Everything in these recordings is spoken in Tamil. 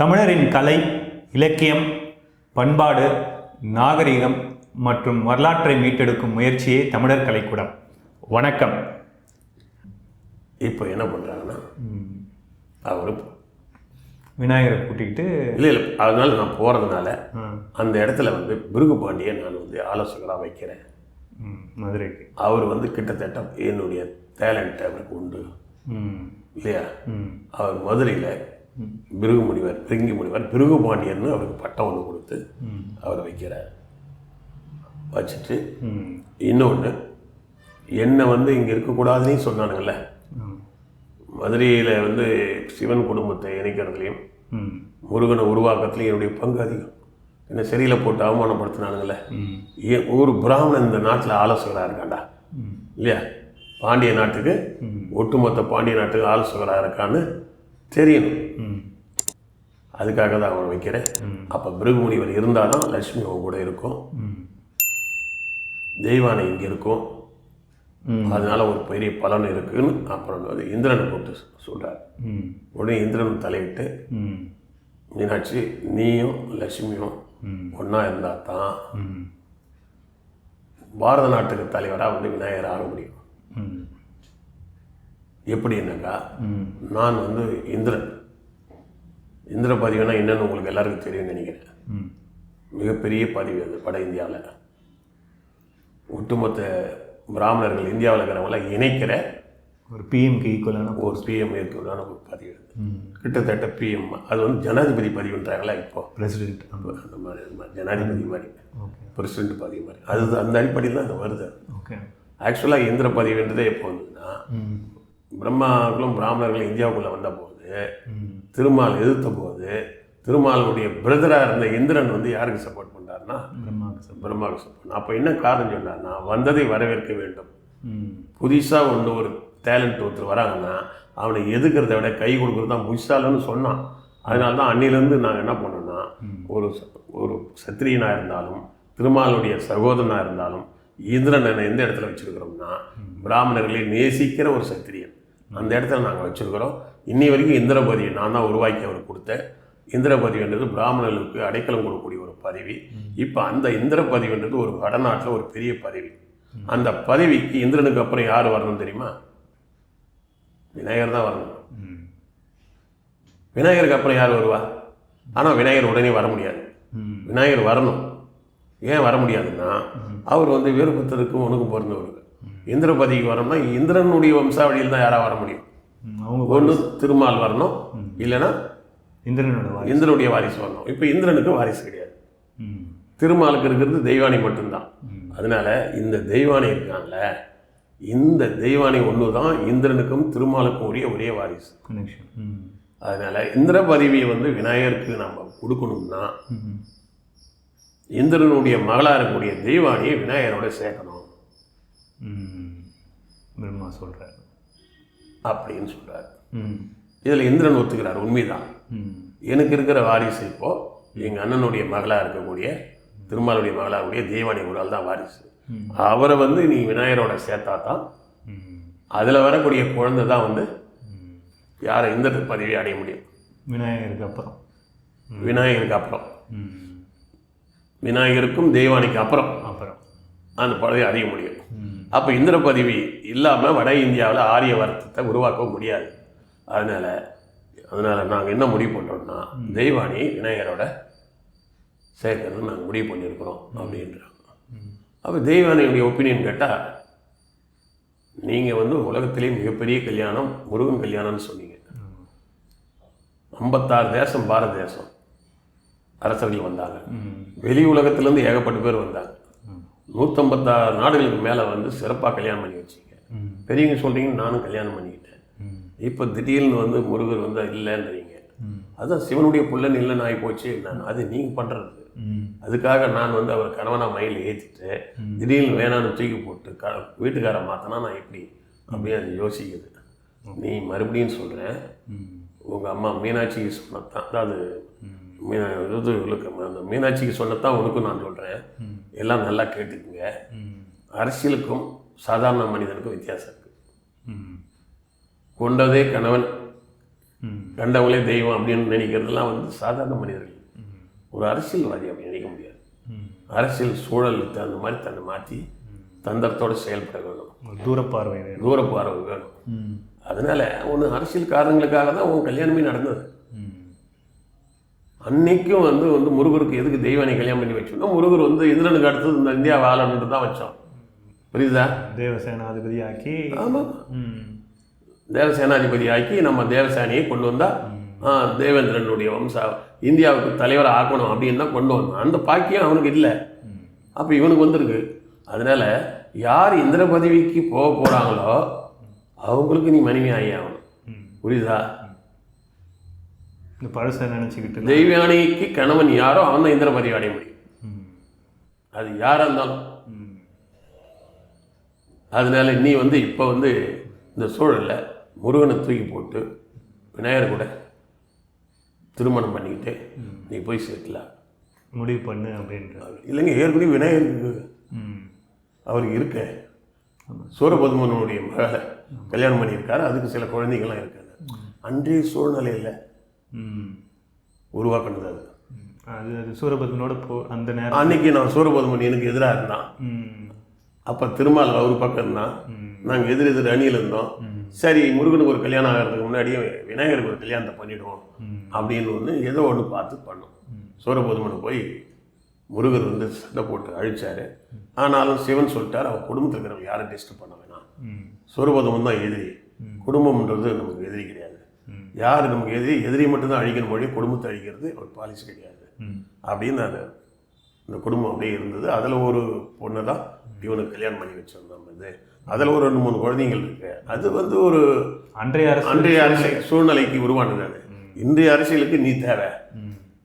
தமிழரின் கலை இலக்கியம் பண்பாடு நாகரிகம் மற்றும் வரலாற்றை மீட்டெடுக்கும் முயற்சியே தமிழர் கலைக்கூடம். வணக்கம். இப்போ என்ன பண்ணுறாங்கன்னா அவர் விநாயகரை கூட்டிக்கிட்டு இல்லை இல்லை அதனால நான் போகிறதுனால அந்த இடத்துல வந்து பிருகு பாண்டியை நான் வந்து ஆலோசகராக வைக்கிறேன். மதுரைக்கு. அவர் வந்து கிட்டத்தட்ட என்னுடைய டேலண்ட் அவருக்கு உண்டு. ம், இல்லையா? அவர் மதுரையில் பிருகு முனிவர் பிருங்கி முனிவர் பிருகு பாண்டியர்னு அவருக்கு பட்டம் ஒன்று கொடுத்து அவர் வைக்கிறார். வச்சுட்டு இன்னொன்று என்னை வந்து இங்கே இருக்கக்கூடாதுன்னு சொன்னானுங்கள்ல மதுரையில் வந்து சிவன் குடும்பத்தை இணைக்கிறதுலையும் முருகனை உருவாக்கத்துலையும் என்னுடைய பங்கு அதிகம். என்ன சரியில் போட்டு அவமானப்படுத்தினானுங்களே ஏன் ஒரு பிராமணன் இந்த நாட்டில் ஆலோசகராக இருக்காண்டா இல்லையா? பாண்டிய நாட்டுக்கு ஒட்டுமொத்த பாண்டிய நாட்டுக்கு ஆலோசகராக இருக்கான்னு தெரியணும். அதுக்காக தான் அவன் வைக்கிறேன். அப்போ பிருகுமுனிவர் இருந்தால் தான் லட்சுமி அவன் கூட இருக்கும். ம், தெய்வானை இங்கே இருக்கும். அதனால ஒரு பெரிய பலன் இருக்குன்னு அப்புறம் வந்து இந்திரனை கூப்பிட்டு சொல்கிறார் ம், உடனே இந்திரன் தலையிட்டு ம், மீனாட்சி நீயும் லட்சுமியும் ஒன்றா இருந்தால் தான் பாரத நாட்டுக்கு தலைவராக வந்து விநாயகர் ஆக முடியும். ம், எப்படின்னாக்கா நான் வந்து இந்திரன். இந்திர பதிவுனா என்னன்னு உங்களுக்கு எல்லாருக்கும் தெரியும்னு நினைக்கிறேன். ம், மிகப்பெரிய பதிவு அது வட இந்தியாவில். ஒட்டுமொத்த பிராமணர்கள் இந்தியாவில் இருக்கிறவங்கள இணைக்கிற ஒரு பிஎம்க்கு ஈக்குவலான ஒரு பிஎம் இருக்கிறதான ஒரு பதிவு கிட்டத்தட்ட பிஎம் அது வந்து ஜனாதிபதி பதிவுன்றாங்களா இப்போ? பிரசிடென்ட் அந்த மாதிரி ஜனாதிபதி மாதிரி. பிரசிடென்ட் பதிவு மாதிரி. அது அந்த அடிப்படையில் தான் அது வருது. ஓகே ஆக்சுவலாக இந்திர பதிவுன்றதே எப்போ வந்ததுன்னா ம், பிரம்மாக்களும் பிராமணர்களும் இந்தியாவுக்குள்ளே வந்த போது ம், திருமால் எதிர்த்த போது திருமாலுடைய பிரதராக இருந்த இந்திரன் வந்து யாருக்கு சப்போர்ட் பண்ணார்னா பிரம்மாவுக்கு சப்போர்ட் அப்போ என்ன காரணம் சொன்னார்னா வந்ததை வரவேற்க வேண்டும். புதுசாக ஒன்று ஒரு டேலண்ட் ஒருத்தர் வராங்கன்னா அவனை எதுக்கிறத விட கை கொடுக்குறது தான் புஷாலன்னு சொன்னான். அதனால தான் அன்னிலேருந்து நாங்கள் என்ன பண்ணோம்னா ஒரு ஒரு சத்திரியனாக இருந்தாலும் திருமாலுடைய சகோதரனாக இருந்தாலும் இந்திரனை எந்த இடத்துல வச்சுருக்கிறோம்னா பிராமணர்களை நேசிக்கிற ஒரு சத்திரியன். அந்த இடத்துல நாங்கள் வச்சுருக்கிறோம். இன்னி வரைக்கும் இந்திரபதியை நான் தான் உருவாக்கி அவருக்கு கொடுத்தேன். இந்திரபதின்றது பிராமணர்களுக்கு அடைக்கலம் கொடுக்கக்கூடிய ஒரு பதவி. இப்போ அந்த இந்திர பதிவுன்றது ஒரு வடநாட்டில் ஒரு பெரிய பதவி. அந்த பதவிக்கு இந்திரனுக்கு அப்புறம் யார் வரணும் தெரியுமா? விநாயகர் தான் வரணும். விநாயகருக்கு அப்புறம் யார் வருவா? ஆனால் விநாயகர் உடனே வர முடியாது. விநாயகர் வரணும். ஏன் வர முடியாதுன்னா அவர் வந்து வீரபுத்தருக்கும் உனக்கும் பிறந்தவர் இந்திரபதிக்கு வரணும்னா இந்திரனுடைய வம்சாவளியில் தான் யாராக வர முடியும். அவங்க ஒன்று திருமால் வரணும் இல்லைன்னா இந்திரனோட இந்திரனுடைய வாரிசு வரணும். இப்போ இந்திரனுக்கு வாரிசு கிடையாது. திருமாலுக்கு இருக்கிறது தெய்வானை மட்டும்தான். அதனால இந்த தெய்வானை இருக்காங்கல்ல இந்த தெய்வானை ஒன்று தான் இந்திரனுக்கும் திருமாலுக்கும் உரிய ஒரே வாரிசு. அதனால இந்திர பதவியை வந்து விநாயகருக்கு நம்ம கொடுக்கணும்னா இந்திரனுடைய மகளாக இருக்கக்கூடிய தெய்வானியை விநாயகரோட சேர்க்கணும். பிரம்மா சொல்கிறார் அப்படின்னு சொல்றாரு. ம். இதில் இந்திரன் ஒத்துக்கிறார் உண்மைதான். எனக்கு இருக்கிற வாரிசு இப்போ எங்கள் அண்ணனுடைய மகளாக இருக்கக்கூடிய திருமாலுடைய மகளாக இருக்கக்கூடிய தெய்வானி ஒரு ஆள் தான் வாரிசு. அவரை வந்து நீ விநாயகரோட சேர்த்தா தான் அதில் வரக்கூடிய குழந்தை தான் வந்து யாரை இந்த பதவியை அடைய முடியும்? விநாயகருக்கு அப்புறம். விநாயகருக்கு அப்புறம். விநாயகருக்கும் தெய்வானிக்கு அப்புறம் அப்புறம். அந்த பதவி அடைய முடியும். அப்போ இந்திர பதவி இல்லாமல் வட இந்தியாவில் ஆரிய வர்த்தத்தை உருவாக்க முடியாது. அதனால் அதனால் நாங்கள் என்ன முடிவு பண்ணுறோம்னா தெய்வானி விநாயகரோட சேர்க்கறது நாங்கள் முடிவு பண்ணியிருக்கிறோம் அப்படின்றாங்க. அப்போ தெய்வானியுடைய ஒப்பீனியன் கேட்டால் நீங்கள் வந்து உலகத்திலே மிகப்பெரிய கல்யாணம் முருகன் கல்யாணம்னு சொன்னீங்க. ஐம்பத்தாறு தேசம் பாரத தேசம். அரசர்கள் வந்தாங்க. வெளி உலகத்திலேருந்து ஏகப்பட்ட பேர் வந்தாங்க. நூற்றம்பத்தாறு நாடுகளுக்கு மேலே வந்து சிறப்பாக கல்யாணம் பண்ணி வச்சிங்க பெரியவங்க சொல்கிறீங்க நானும் கல்யாணம் பண்ணிக்கிட்டேன். இப்போ திடீர்னு வந்து முருகர் வந்து இல்லைன்றீங்க. ம். அதான் சிவனுடைய புள்ளன் இல்லைன்னு ஆகி போச்சு. நான் அது நீங்கள் பண்ணுறது அதுக்காக நான் வந்து அவர் கணவனா மயில் ஏற்றிட்டு திடீர்னு வேணான்னு தூக்கி போட்டு க வீட்டுக்கார மாற்றினா நான் எப்படி? அப்படியே அது யோசிக்குது. நீ மறுபடியும் சொல்கிறேன் உங்கள் அம்மா மீனாட்சிக்கு சொன்னதான் அதாவது இது அந்த மீனாட்சிக்கு சொன்னதான் உனக்கும் நான் சொல்கிறேன் எல்லாம் நல்லா கேட்டுக்குங்க. அரசியலுக்கும் சாதாரண மனிதனுக்கும் வித்தியாசம் இருக்குது கொண்டதே கணவன் கண்டவங்களே தெய்வம் அப்படின்னு நினைக்கிறதெல்லாம் வந்து சாதாரண மனிதர்கள். ஒரு அரசியல்வாதி அப்படி நினைக்க முடியாது. அரசியல் சூழலுக்கு தகுந்த மாதிரி தன்னை மாற்றி தந்திரத்தோடு செயல்பட வேணும். ஒரு தூரப்பார்வை வேணும். அதனால ஒன்று அரசியல் காரணங்களுக்காக தான் உன் கல்யாணமே நடந்தது. அன்னைக்கும் வந்து வந்து முருகருக்கு எதுக்கு தெய்வானை கல்யாணம் பண்ணி வச்சோம்னா முருகர் வந்து இந்திரனுக்கு அடுத்தது இந்த இந்தியா ஆளணுன்ட்டு தான் வச்சோம். புரியுதா? தேவசேனாதிபதி ஆக்கி ஆமாம். தேவசேனாதிபதி ஆக்கி நம்ம தேவசேனையை கொண்டு வந்தால் தேவேந்திரனுடைய வம்சா இந்தியாவுக்கு தலைவரை ஆக்கணும் அப்படின்னு தான் கொண்டு வந்தான். அந்த பாக்கியம் அவனுக்கு இல்லை. அப்போ இவனுக்கு வந்திருக்கு. அதனால யார் இந்திர பதவிக்கு போக போகிறாங்களோ அவங்களுக்கு நீ மனைவி ஆகி ஆகணும். புரியுதா? இந்த பழசை நினச்சிக்கிட்டு தெய்வானைக்கு கணவன் யாரோ அவன் தான் இந்திர பதவி அடைய முடியும். அது யாராக இருந்தாலும். அதனால நீ வந்து இப்போ வந்து இந்த சூழல்ல முருகனை தூக்கி போட்டு விநாயகர் கூட திருமணம் பண்ணிக்கிட்டு நீ போய் சேர்க்கலாம். முடிவு பண்ணு அப்படின்றாரு இல்லைங்க ஏற்கனவே விநாயகருக்கு ம். அவருக்கு இருக்க. சூரபதுமனுடைய மகளை கல்யாணம் பண்ணியிருக்காரு. அதுக்கு சில குழந்தைங்கள்லாம் இருக்காங்க. அன்றைய சூழ்நிலையில். உருவாக்குனது அது. ம். அது அது சூரபத்மனோட போ அந்த நேரம். அன்னைக்கு நான் சூரபதுமன் எனக்கு எதிராக இருந்தான். அப்போ திருமால் அவர் பக்கம் இருந்தான். நாங்கள் எதிர் எதிர் அணியில் இருந்தோம். சரி முருகனுக்கு ஒரு கல்யாணம் ஆகிறதுக்கு முன்னாடியே விநாயகருக்கு ஒரு கல்யாணத்தை பண்ணிடுவோம் ம். அப்படின்னு ஒன்று ஏதோ ஒன்று பார்த்து பண்ணோம். சூரபதுமனை போய் முருகர் வந்து சண்டை போட்டு அழிச்சாரு. ஆனாலும் சிவன் சொல்லிட்டார் அவன் குடும்பத்தில் இருக்கிறவங்க யாரும் டிஸ்டர்ப் பண்ண வேணாம். சூரபதமன் தான் எதிரி. குடும்பம்ன்றது நமக்கு எதிரி கிடையாது. யார் நமக்கு எதிரி எதிரி மட்டும்தான் அழிக்கணும் மொழி குடும்பத்தை அழிக்கிறது ஒரு பாலிசி கிடையாது. அப்படின்னு அந்த இந்த குடும்பம் அப்படியே இருந்தது. அதில் ஒரு பொண்ணு தான் இவனுக்கு கல்யாணம் பண்ணி வச்சிருந்தோம் இது. அதில் ஒரு ரெண்டு மூணு குழந்தைங்கள் இருக்கு. அது வந்து ஒரு அன்றைய அன்றைய அரசியல் சூழ்நிலைக்கு உருவானது அது. இன்றைய அரசியலுக்கு நீ தேவை.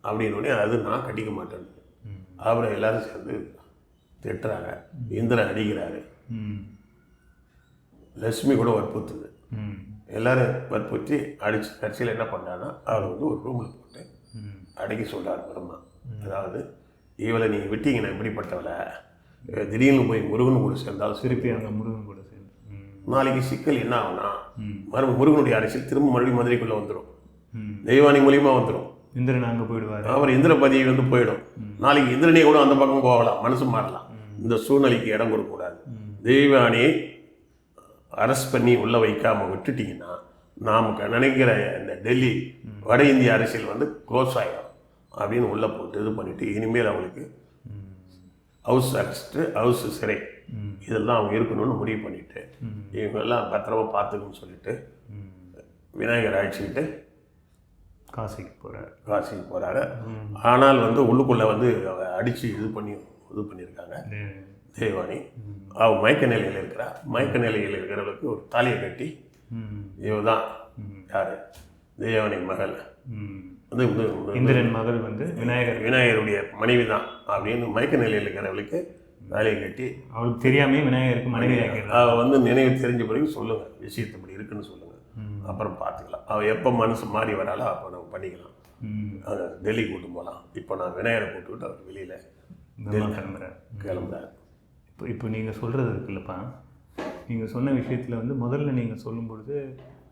அப்படின்னு அது நான் கட்டிக்க மாட்டேன். அப்புறம் எல்லாரும் சேர்ந்து திட்டுறாங்க. இந்திரன் அடிக்கிறாரு. ம். லட்சுமி கூட வற்புறுத்துது. ம். எல்லாரும் வற்புறுத்தி அடிச்சு கடைசியில் என்ன பண்ணான்னா அவரை வந்து ஒரு ரூமில் போட்டு. அடக்கி சொல்றார் பிரம்மா. அதாவது இவளை நீ விட்டீங்கன்னா எப்படிப்பட்டவளை இவ திடீர்னு போய் முருகன் கூட சேர்ந்தாலும் சரி திருப்பி அங்கே முருகன் கூட சேர்ந்து. நாளைக்கு சிக்கல் என்ன ஆகுனா. மறுபடியும் முருகனுடைய அரசியல் திரும்ப மறுபடியும் மதுரைக்குள்ளே வந்துடும். தெய்வானி மூலியமா வந்துடும் இந்திரன் அங்கே போயிடுவார். அவர் இந்திர பதவி வந்து போயிடும். நாளைக்கு இந்திரனே கூட அந்த பக்கம் போகலாம் மனசு மாறலாம். இந்த சூழ்நிலைக்கு இடம் கொடுக்கக்கூடாது. தெய்வானியை அரெஸ்ட் பண்ணி உள்ள வைக்காம விட்டுட்டீங்கன்னா நாம் நினைக்கிற இந்த டெல்லி வட இந்திய அரசியல் வந்து க்ளோஸ் ஆகிடும் அப்படின்னு உள்ளே போட்டு இது பண்ணிட்டு இனிமேல் அவங்களுக்கு ஹவுஸ் அரெஸ்ட்டு ஹவுஸ் சிறை இதெல்லாம் அவங்க இருக்கணும்னு முடிவு பண்ணிட்டு இவங்கெல்லாம் பத்திரமா பார்த்துக்கணும்னு சொல்லிட்டு. விநாயகர் அழைச்சிக்கிட்டு காசிக்கு போகிறார் காசிக்கு போகிறாரு ஆனால் வந்து உள்ளுக்குள்ளே வந்து அவ அடித்து இது பண்ணி இது பண்ணியிருக்காங்க. தேவானி. அவ மயக்க நிலையில் இருக்கிறா மயக்க நிலையில் இருக்கிறவளுக்கு ஒரு தாலியை கட்டி ம். இவ தான் யார்? தேவானி மகள். வந்து இந்திரன் மகள் வந்து விநாயகர். விநாயகருடைய மனைவி தான் அப்படின்னு மயக்க நிலையில் இருக்கிறவளுக்கு தாலியை கட்டி அவளுக்கு தெரியாமே விநாயகருக்கு மனைவி அவள் வந்து நினைவு தெரிஞ்ச பிறகு சொல்லுங்கள் விஷயத்தை இப்படி இருக்குன்னு சொல்லுங்கள் அப்புறம் பார்த்துக்கலாம். அவள் எப்போ மனசு மாறி வராளோ அப்போ நம்ம பண்ணிக்கலாம். டெல்லி கூட்டு போகலாம் இப்போ நான் விநாயகரை போட்டுவிட்டு அவர் வெளியில் பிரம்மா கிளம்புறார். கிளம்புறாரு. இப்போ இப்போ நீங்கள் சொல்கிறது இருக்குல்லப்பா. நீங்கள் சொன்ன விஷயத்தில் வந்து முதல்ல நீங்கள் சொல்லும் பொழுது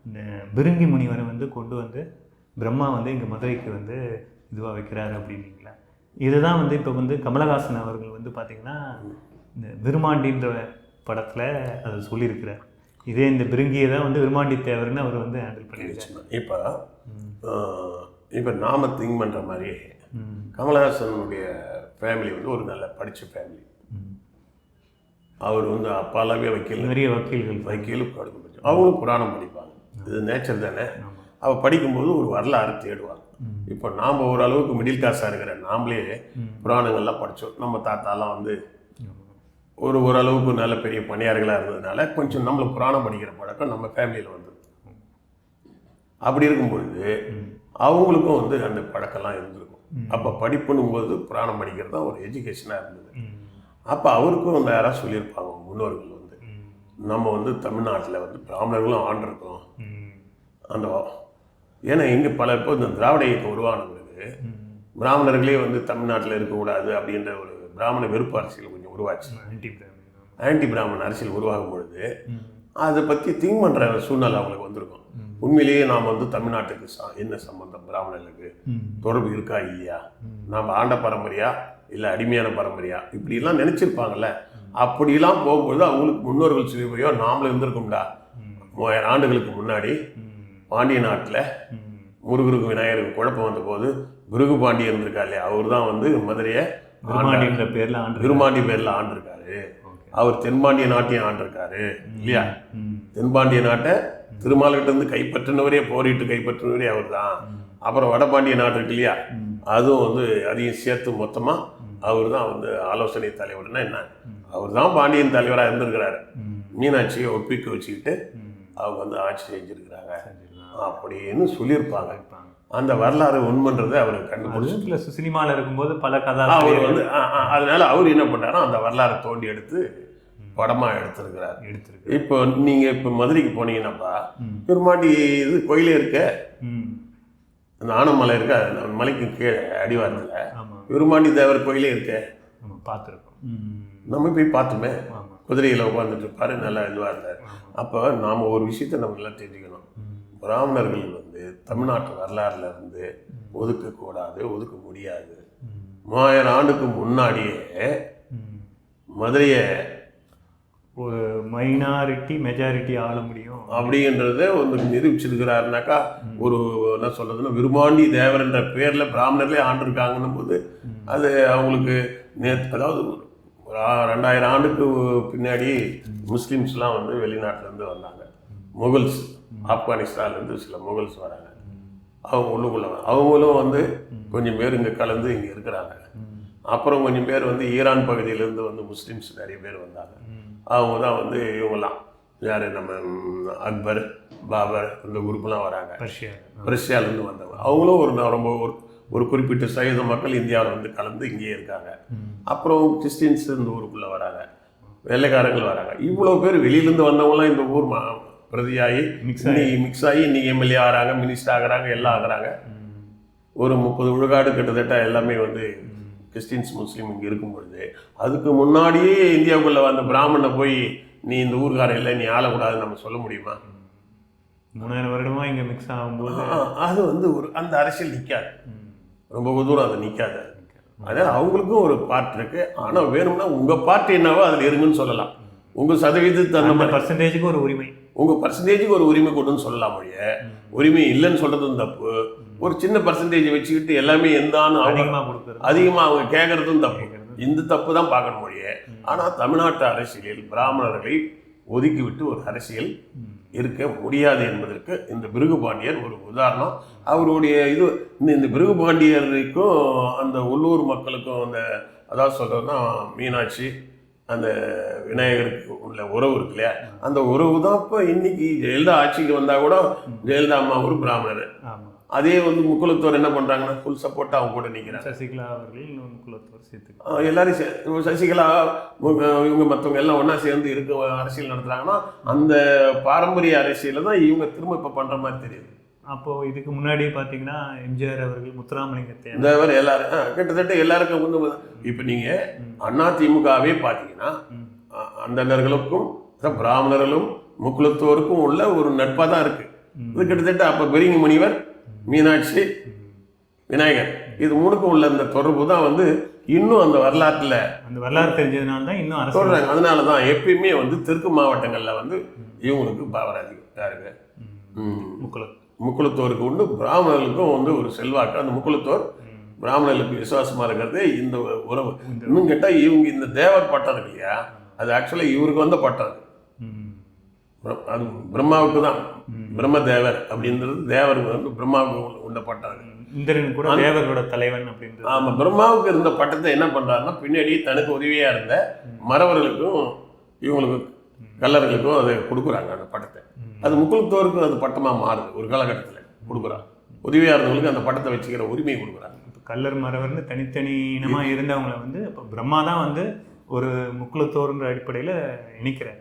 இந்த பிருங்கி முனிவரை வந்து கொண்டு வந்து பிரம்மா வந்து இங்கே மதுரைக்கு வந்து இதுவாக வைக்கிறாரு அப்படின்னீங்களா? இதுதான் வந்து இப்போ வந்து கமலஹாசன் அவர்கள் வந்து பார்த்திங்கன்னா இந்த விருமாண்டின்ற படத்தில் அதை சொல்லியிருக்கிறார். இதே இந்த பிருங்கியை தான் வந்து விருமாண்டி தேவர்னு அவர் வந்து ஹேண்டில் பண்ணியிருக்காரு. இப்போ இப்போ நாம திங்க் பண்ணுற மாதிரி கமலஹாசனுடைய ஃபேமிலி வந்து ஒரு நல்ல படித்த ஃபேமிலி ம். அவர் வந்து அப்பாலாவே வக்கீல். நிறைய வக்கீல்கள். வக்கீல் படிக்க படிச்சு அவங்களும் புராணம் படிப்பாங்க. இது நேச்சர் தானே? அவள் படிக்கும்போது ஒரு வரலாறு தேடுவாங்க. இப்போ நாம் ஓரளவுக்கு மிடில் கிளாஸாக இருக்கிற நாமளே புராணங்கள்லாம் படித்தோம் நம்ம தாத்தாலாம் வந்து ஒரு ஓரளவுக்கு நல்ல பெரிய பணியார்களாக இருந்ததுனால கொஞ்சம் நம்மள புராணம் படிக்கிற பழக்கம் நம்ம ஃபேமிலியில் வந்தது. அப்படி இருக்கும் பொழுது அவங்களுக்கும் வந்து அந்த பழக்கம்லாம் இருந்திருக்கும். அப்போ படிப்புன்னும் போது புராணம் படிக்கிறது தான் ஒரு எஜுகேஷனாக இருந்தது. அப்போ அவருக்கும் யாராவது சொல்லியிருப்பாங்க முன்னோர்கள் வந்து. நம்ம வந்து தமிழ்நாட்டில் வந்து பிராமணர்களும் ஆண்டிருக்கோம் அந்த ஏன்னா இங்கே பல இப்போ இந்த திராவிட இயக்கம் உருவான பிறகு பிராமணர்களே வந்து தமிழ்நாட்டில் இருக்கக்கூடாது அப்படின்ற ஒரு பிராமண வெறுப்பு அரசியல் கொஞ்சம் உருவாச்சு. ஆன்டி பிராமண அரசியல் உருவாகும் பொழுது அதை பற்றி திங்க் பண்ணுற சூழ்நிலை அவங்களுக்கு வந்திருக்கும். உண்மையிலேயே நாம் வந்து தமிழ்நாட்டுக்கு ச- என்ன சம்பந்தம் பிராமணர்களுக்கு. தொடர்பு இருக்கா இல்லையா? நாம் ஆண்ட பரம்பரையா? இல்லை அடிமையான பரம்பரையா? இப்படிலாம் நினச்சிருப்பாங்கல்ல. அப்படிலாம் போகும்போது அவங்களுக்கு முன்னோர்கள் சிறுவையோ நாமளும் இருந்திருக்கும்டா. மூவாயிரம் ஆண்டுகளுக்கு முன்னாடி. பாண்டிய நாட்டில். முருகருக்கு விநாயகருக்கு குழப்பம் வந்தபோது பிருகு பாண்டியர் இருந்திருக்கா இல்லையா? அவர் தான் வந்து மதுரையை விருமாண்டின்ற பேர்ல ஆண்டு விருமாண்டி பேரில் ஆண்டிருக்காரு. அவர் தென்பாண்டிய நாட்டையும் ஆண்டிருக்காரு இல்லையா. தென்பாண்டிய நாட்டை திருமால்கிட்ட இருந்து கைப்பற்றினவரே போரிட்டு கைப்பற்றினவரே அவர் தான் அப்புறம் வடபாண்டிய நாடு இருக்கு இல்லையா. அதுவும் வந்து அதையும் சேர்த்து மொத்தமாக அவர் தான் வந்து ஆலோசனை தலைவர்னா என்ன அவர் தான் பாண்டியன் தலைவராக இருந்திருக்கிறாரு. மீனாட்சியை ஒப்பிக்க வச்சுக்கிட்டு. அவங்க வந்து ஆட்சி செஞ்சிருக்கிறாங்க. அப்படின்னு சொல்லியிருப்பாங்க. அந்த வரலாறு உண்மைன்றதை அவர் கண்டுபிடிச்சு சினிமால இருக்கும்போது பல அவர் கதாசிரியர்கள் வந்து அதனால அவர் என்ன பண்ணாரோ அந்த வரலாறை தோண்டி எடுத்து படமா எடுத்திருக்கிறார் எடுத்திருக்கு இப்போ நீங்க இப்போ மதுரைக்கு போனீங்கன்னாப்பா. பெருமாட்டி இது கோயிலே இருக்க. அந்த ஆனமலை இருக்க அந்த மலைக்கு கீழே அடிவாரத்தில் ஆமா. பெருமாண்டி தேவர் கோயிலே இருக்க. நம்ம பார்த்துருக்கோம். நம்ம போய் பார்த்தோமே. குதிரையில் உட்காந்துட்டு இருப்பாரு நல்லா இதுவாக இருந்தார். அப்போ நாம் ஒரு விஷயத்தை நம்ம நல்லா தெரிஞ்சுக்கணும். பிராமணர்கள் வந்து தமிழ்நாட்டு வரலாறுல இருந்து ஒதுக்கக்கூடாது ஒதுக்க முடியாது. மூவாயிரம் ஆண்டுக்கு முன்னாடியே. மதுரையை ஒரு மைனாரிட்டி மெஜாரிட்டி ஆள முடியும். அப்படின்றத வந்து நிரூபிச்சிருக்கிறாருனாக்கா ஒரு என்ன சொல்றதுன்னா விருமாண்டி தேவர் என்ற பேர்ல பிராமணர்களே ஆண்டிருக்காங்கன்னும் போது அது அவங்களுக்கு நேற்று அதாவது ரெண்டாயிரம் ஆண்டுக்கு பின்னாடி முஸ்லீம்ஸ்லாம் வந்து வெளிநாட்டிலேருந்து வந்தாங்க. முகல்ஸ் ஆப்கானிஸ்தான்ல இருந்து சில முகல்ஸ் வராங்க. அவங்க உள்ளுக்குள்ள அவங்களும் வந்து கொஞ்சம் பேர் இங்க கலந்து இங்க இருக்கிறாங்க. அப்புறம் கொஞ்சம் பேர் வந்து ஈரான் பகுதியிலேருந்து வந்து முஸ்லீம்ஸ் நிறைய பேர் வந்தாங்க. அவங்க தான் வந்து இவங்கெல்லாம் யார் நம்ம அக்பர் பாபர் இந்த குரூப்லாம் வராங்க. பர்ஷியா ரஷ்யாவிலேருந்து வந்தவங்க. அவங்களும் ஒரு ரொம்ப ஒரு ஒரு குறிப்பிட்ட சதவீத மக்கள் இந்தியாவில் வந்து கலந்து இங்கேயே இருக்காங்க. அப்புறம் கிறிஸ்டின்ஸ் இந்த ஊருக்குள்ளே வராங்க. வெள்ளைக்காரங்கள் வராங்க. இவ்வளோ பேர் வெளியிலேருந்து வந்தவங்களாம் இந்த ஊர் மா பிரதியாகி Mix இன்னைக்கு மிக்ஸ் ஆகி இன்னைக்கு எம்எல்ஏ ஆகிறாங்க மினிஸ்டர் ஆகுறாங்க எல்லாம் ஆகுறாங்க. ஒரு முப்பது விழுக்காடு கிட்டத்தட்ட எல்லாமே வந்து கிறிஸ்டின்ஸ் முஸ்லீம் இங்கே இருக்கும் பொழுது அதுக்கு முன்னாடியே இந்தியாவுக்குள்ளே வந்த பிராமணனை போய் நீ இந்த ஊர்க்காரன் இல்லை நீ ஆளக்கூடாதுன்னு நம்ம சொல்ல முடியுமா? மூணாயிரம் வருடமா இங்க மிக்ஸ் ஆகும்போது அது வந்து ஒரு அந்த அரசியல் நிற்காது. ரொம்ப தூரம் அது நிற்காது அதனால அவங்களுக்கும் ஒரு பார்ட் இருக்கு. ஆனால் வேணும்னா உங்கள் பார்ட்டி என்னவோ அதில் இருங்கன்னு சொல்லலாம். உங்கள் சதவீதத்தை அந்த பர்சன்டேஜுக்கு ஒரு உரிமை. உங்கள் பர்சன்டேஜுக்கு ஒரு உரிமை கொடுன்னு சொல்லலாம் ஒழிய உரிமை இல்லைன்னு சொல்கிறதும் தப்பு. ஒரு சின்ன பர்சன்டேஜ் வச்சுக்கிட்டு எல்லாமே எந்தான்னு அவங்க அதிகமா கொடுக்கறது. அதிகமாக அவங்க கேட்கறதும் தப்பு. இந்த தப்பு தான் பார்க்கணும் மொழியே ஆனால் தமிழ்நாட்டு அரசியலில் பிராமணர்களை ஒதுக்கிவிட்டு ஒரு அரசியல். இருக்க முடியாது என்பதற்கு இந்த பிருகு பாண்டியர் ஒரு உதாரணம். அவருடைய இது இந்த இந்த பிருகு பாண்டியருக்கும் அந்த உள்ளூர் மக்களுக்கும் அந்த அதாவது சொல்கிறதுனா மீனாட்சி அந்த விநாயகருக்கு உள்ள உறவு இருக்கு இல்லையா? அந்த உறவு தான் இப்போ இன்னைக்கு ஜெயலலிதா ஆட்சிக்கு வந்தால் கூட ஜெயலலிதா அம்மா ஒரு பிராமணர். அதே வந்து முக்குலத்தோர் என்ன பண்ணுறாங்கன்னா ஃபுல் சப்போர்ட் அவங்க கூட நிற்கிறாங்க சசிகலா அவர்கள் இன்னும் குலத்தவர் சேர்த்து எல்லாரும் சசிகலா இவங்க இவங்க மற்றவங்க எல்லாம் ஒன்றா சேர்ந்து இருக்க அரசியல் நடத்துகிறாங்கன்னா அந்த பாரம்பரிய அரசியலை தான் இவங்க திரும்ப இப்போ பண்ணுற மாதிரி தெரியுது. அப்போ இதுக்கு முன்னாடி பாத்தீங்கன்னா எம்ஜிஆர் அவர்கள் முத்துராமலிங்கத்தை மாதிரி எல்லாரும் கிட்டத்தட்ட எல்லாருக்கும் வந்து இப்போ நீங்கள் அண்ணா திமுகவே பார்த்தீங்கன்னா ம். அ- அந்தணர்களுக்கும் அதான் பிராமணர்களும் முக்குலத்தோருக்கும் உள்ள ஒரு நட்பாக தான் இருக்கு. ம். இது கிட்டத்தட்ட அப்போ பெரியங்க முனிவர் மீனாட்சி விநாயகர். இது மூணுக்கும் உள்ள இந்த தொடர்பு தான் வந்து இன்னும் அந்த வரலாற்றில் அந்த வரலாறு தெரிஞ்சதுனால தான் இன்னும் அரசு சொல்றாங்க. அதனால தான் எப்பயுமே வந்து தெற்கு மாவட்டங்களில் வந்து இவங்களுக்கு பவர் அதிகம். யாருக்கு ம். முக்குளம் முக்குலத்தோருக்கு உண்டு பிராமணர்களுக்கும் வந்து ஒரு செல்வாக்கு. அந்த முக்குலத்தோர் ம். பிராமணர்களுக்கு விசுவாசமா இருக்கிறது இந்த உறவு. இன்னும் கேட்டால் இவங்க இந்த தேவர் பட்டம் இருக்கு இல்லையா? அது ஆக்சுவலாக இவருக்கு வந்த பட்டம் அது. அது பிரம்மாவுக்கு தான். பிரம்ம தேவர் அப்படின்றது தேவருக்கு வந்து பிரம்மாவுக்கு உண்ட பட்டம். இந்திரன் கூட தேவர்களோட தலைவன் அப்படின்றது. ஆமா பிரம்மாவுக்கு இருந்த பட்டத்தை என்ன பண்றாருன்னா பின்னாடி தனக்கு உதவியா இருந்த மறவர்களுக்கும் இவங்களுக்கு கல்லர்களுக்கும் அதை கொடுக்குறாங்க அந்த பட்டத்தை. அது முக்குளத்தோருக்கு அது பட்டமா மாறுது ஒரு காலகட்டத்தில் கொடுக்குறாங்க. உதவியா இருந்தவங்களுக்கு அந்த பட்டத்தை வச்சுக்கிற உரிமையை கொடுக்குறாங்க. இப்ப கல்லர் மறவர்னு தனித்தனி இனமா இருந்தவங்கள வந்து இப்போ பிரம்மா தான் வந்து ஒரு முக்குலத்தோருன்ற அடிப்படையில இணைக்கிறார்.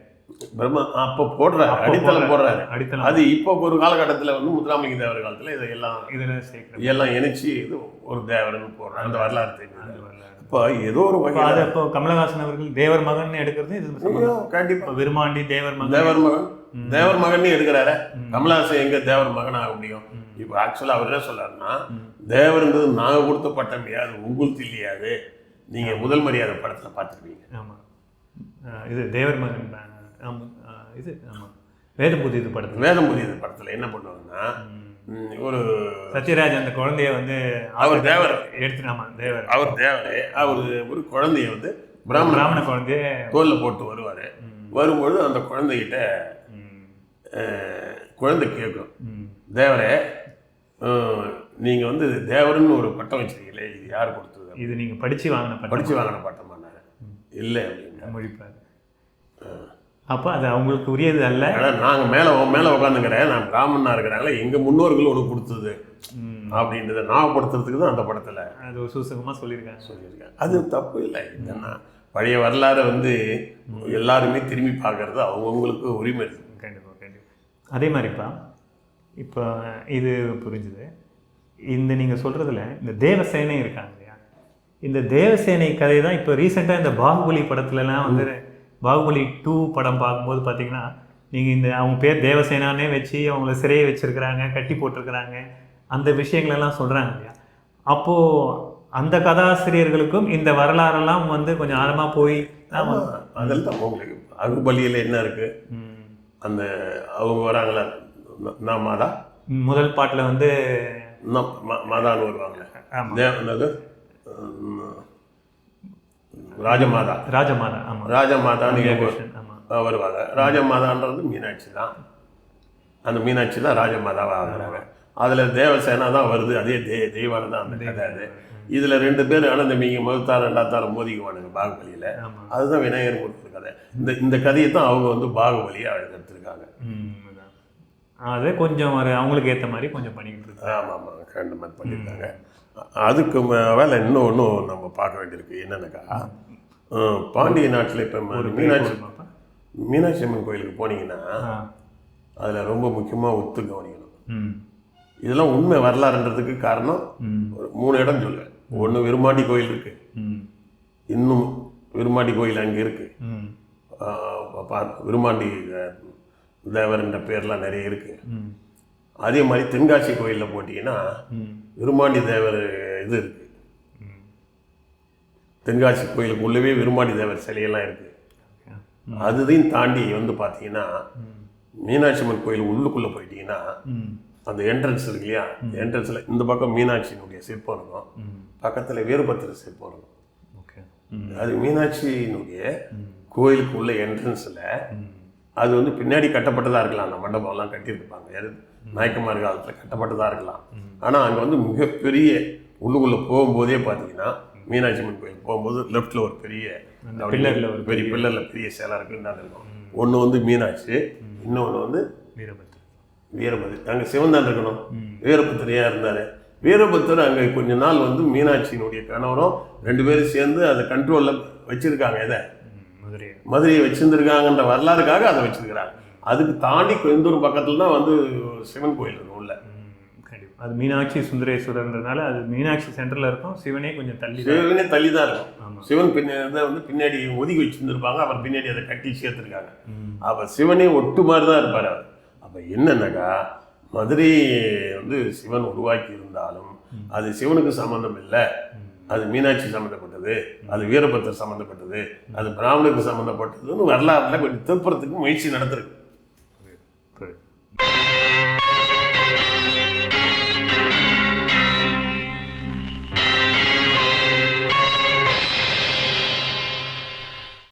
பிரம்ம அப்போ போடுறாரு அடித்தளம் போடுறாரு அடித்தளம் அது இப்போ ஒரு காலகட்டத்தில் வந்து முத்துராமலிங்க தேவர் காலத்தில் இதெல்லாம் இதுல சேர்க்கிறேன் எல்லாம் இணைச்சு இது ஒரு தேவர்னு போடுறாங்க அந்த வரலாறு வரலாறு. இப்போ ஏதோ ஒரு அது அப்போ கமலஹாசன் அவர்கள் தேவர் மகன் எடுக்கிறது இது சம்பந்தம். கண்டிப்பா. இப்ப விருமாண்டி தேவர் மகன். தேவர் மகன். தேவர் மகன் எடுக்கிறாரு. கமலஹாசன் எங்க தேவர் மகன் ஆக முடியும். இப்போ ஆக்சுவலாக அவர் என்ன சொல்றாருன்னா. தேவர்ன்றது நாங்கள் கொடுத்த பட்டம் அது உங்களுக்கு இல்லையாது நீங்க முதல் மரியாதை படத்துல பார்த்துருப்பீங்க. ஆமா. அஹ் இது தேவர் மகன் தான். ஆமா. அஹ் இது ஆமா. வேதபுதி இது படத்துல. வேதம் புதியது படத்துல என்ன பண்ணுவாங்கன்னா ஒரு சத்யராஜ் அந்த குழந்தைய வந்து அவர் தேவர். எடுத்து தேவர். அவர் தேவரே. அவர் ஒரு குழந்தைய வந்து பிராமண பிராமண குழந்தைய தோல்ல போட்டு வருவாரு. வரும்பொழுது அந்த குழந்தைகிட்ட குழந்தை கேட்கும். தேவரே அஹ், நீங்க வந்து தேவர்னு ஒரு பட்டம் வச்சிருக்கீங்களே இது யார் கொடுத்தது? இது நீங்க படிச்சு வாங்கின படிச்சு வாங்கின பட்டமானாரு. இல்லை அப்படின்னா மொழிப்பார் அப்போ அது அவங்களுக்கு உரியது அல்ல. அதான் நாங்கள் மேலே மேலே உட்காந்துக்கிறேன் நான் பிராமணனா இருக்கிறாங்களே எங்கள் முன்னோர்கள் ஒன்று கொடுத்தது. அப்படின்றத ஞாபகப்படுத்துறதுக்கு தான் அந்த படத்தில் அது ஒரு சூசகமாக சொல்லியிருக்காங்க. சொல்லியிருக்கேன் அது தப்பு இல்லை. என்னன்னா பழைய வரலாறை வந்து எல்லாருமே திரும்பி பார்க்கறது அவங்கவுங்களுக்கு உரிமை இருக்கு. கண்டிப்பாக கண்டிப்பாக அதே மாதிரிப்பா இப்போ இது புரிஞ்சுது. இந்த நீங்கள் சொல்கிறதுல இந்த தேவசேனை இருக்காங்க இல்லையா? இந்த தேவசேனை கதை தான் இப்போ ரீசெண்டாக இந்த பாகுபலி படத்துலலாம் வந்து பாகுபலி டூ படம் பார்க்கும்போது பார்த்தீங்கன்னா நீங்கள் இந்த அவங்க பேர் தேவசேனானே வச்சு அவங்கள சிறையை வச்சுருக்கிறாங்க கட்டி போட்டிருக்கிறாங்க. அந்த விஷயங்களெல்லாம் சொல்கிறாங்க இல்லையா? அப்போது அந்த கதாசிரியர்களுக்கும் இந்த வரலாறெல்லாம் வந்து கொஞ்சம் ஆழமாக போய் ஆமா. அதில் தான் உங்களுக்கு அகுபலியில் என்ன இருக்கு? ம், அந்த அவங்க வராங்களா? நான் மாதா? முதல் பாட்டில் வந்து மாதான்னு வருவாங்க ஆமாம் ராஜமாதா. ராஜமாதா ஆமாம் ராஜமாதான்னு வருவாங்க. ராஜமாதான்றது மீனாட்சி தான். அந்த மீனாட்சி தான் ராஜமாதாவாக ஆகுறாங்க. அதில் தேவசேனா தான் வருது. அதே தே தெய்வான தான் அந்த கதை அது. இதில் ரெண்டு பேர் அனந்தமிங்க முதத்தார் ரெண்டாத்தார் மோதிக்குவானுங்க பாகுபலியில். அதுதான் விநாயகர் மூர்த்தி கதை. இந்த இந்த கதையை தான் அவங்க வந்து பாகுபலியாக எடுத்திருக்காங்க. அது கொஞ்சம் அவங்களுக்கு ஏற்ற மாதிரி கொஞ்சம் பண்ணிக்கிட்டு இருக்கு ஆமாம் ஆமாம் ரெண்டு மாதிரி பண்ணியிருக்காங்க அதுக்கு மேலே இன்னும் ஒன்றும் நம்ம பார்க்க வேண்டியிருக்கு. என்னன்னாக்கா? பாண்டிய நாட்டில் இப்போ மீனாட்சி. மீனாட்சி அம்மன் கோயிலுக்கு போனீங்கன்னா அதில் ரொம்ப முக்கியமாக ஒத்து கவனிக்கணும். ம். இதெல்லாம் உண்மை வரலாறுன்றதுக்கு காரணம் ஒரு மூணு இடம் சொல்லுவேன் ஒன்று விருமாண்டி கோயில் இருக்குது ம். இன்னும் விருமாண்டி கோயில் அங்கே இருக்குது ம். விருமாண்டி அஹ், தேவர்ன்ற பேர்லாம் நிறைய இருக்குது ம். அதே மாதிரி தென்காசி கோயிலில் போட்டிங்கன்னா விருமாண்டி தேவர் இது இருக்குது தென்காசி கோயிலுக்கு உள்ளவே விருமாண்டி தேவர் சிலையெல்லாம் இருக்குது அதுதையும் தாண்டி வந்து பார்த்தீங்கன்னா மீனாட்சி அம்மன் கோயில் உள்ளுக்குள்ளே போயிட்டீங்கன்னா அந்த என்ட்ரன்ஸ் இருக்கு இல்லையா? என்ட்ரன்ஸில் இந்த பக்கம் மீனாட்சியினுடைய சிற்பம் இருக்கும். பக்கத்தில் வீரபத்திர சிற்பம் இருக்கும். அது மீனாட்சியினுடைய கோயிலுக்கு உள்ள என்ட்ரன்ஸில் அது வந்து பின்னாடி கட்டப்பட்டதாக இருக்கலாம். அந்த மண்டபம்லாம் கட்டியிருப்பாங்க. யாரு? நாயக்கமார் காலத்தில் கட்டப்பட்டதாக இருக்கலாம். ஆனால் அங்கே வந்து மிகப்பெரிய உள்ளுக்குள்ளே போகும்போதே பார்த்தீங்கன்னா மீனாட்சி அம்மன் கோயில் போகும்போது லெஃப்ட்டில் ஒரு பெரிய பில்லரில் ஒரு பெரிய பில்லரில் பெரிய சேலை இருக்குன்னு இருக்கும் ஒன்று வந்து மீனாட்சி இன்னொன்று வந்து வீரபத்திரம் வீரபத்ரி. அங்கே சிவன் தான் இருக்கணும். ம். வீரபத்திரியா இருந்தார். வீரபத்திரர் அங்கே கொஞ்ச நாள் வந்து மீனாட்சியினுடைய கணவரும் ரெண்டு பேரும் சேர்ந்து அதை கண்ட்ரோலில் வச்சிருக்காங்க. இதை மதுரையை. வச்சிருந்துருக்காங்கன்ற வரலாறுக்காக அதை வச்சிருக்கிறாங்க. அதுக்கு தாண்டி கோயம்புத்தூர் பக்கத்தில் தான் வந்து சிவன் கோயில் இருக்கும் உள்ள. கண்டிப்பாக அது மீனாட்சி சுந்தரேஸ்வரர்ன்றனால அது மீனாட்சி சென்டரில் இருக்கும். சிவனே கொஞ்சம் தள்ளி சிவனே தள்ளி தான் இருக்கும் சிவன் பின்னாடி வந்து பின்னாடி ஒதுக்கி வச்சிருந்துருப்பாங்க. அப்புறம் பின்னாடி அதை கட்டி சேர்த்துருக்காங்க. அப்போ சிவனே ஒட்டு மாதிரி தான் இருப்பார் அவர். அப்போ என்னன்னாக்கா மதுரை வந்து சிவன் உருவாக்கி இருந்தாலும் அது சிவனுக்கு சம்மந்தம் இல்லை. அது மீனாட்சி சம்மந்தப்பட்டது அது வீரபத்திர சம்மந்தப்பட்டது அது பிராமணருக்கு சம்மந்தப்பட்டதுன்னு வரலாறுல கொஞ்சம் திருப்புறத்துக்கு முயற்சி நடந்திருக்கு.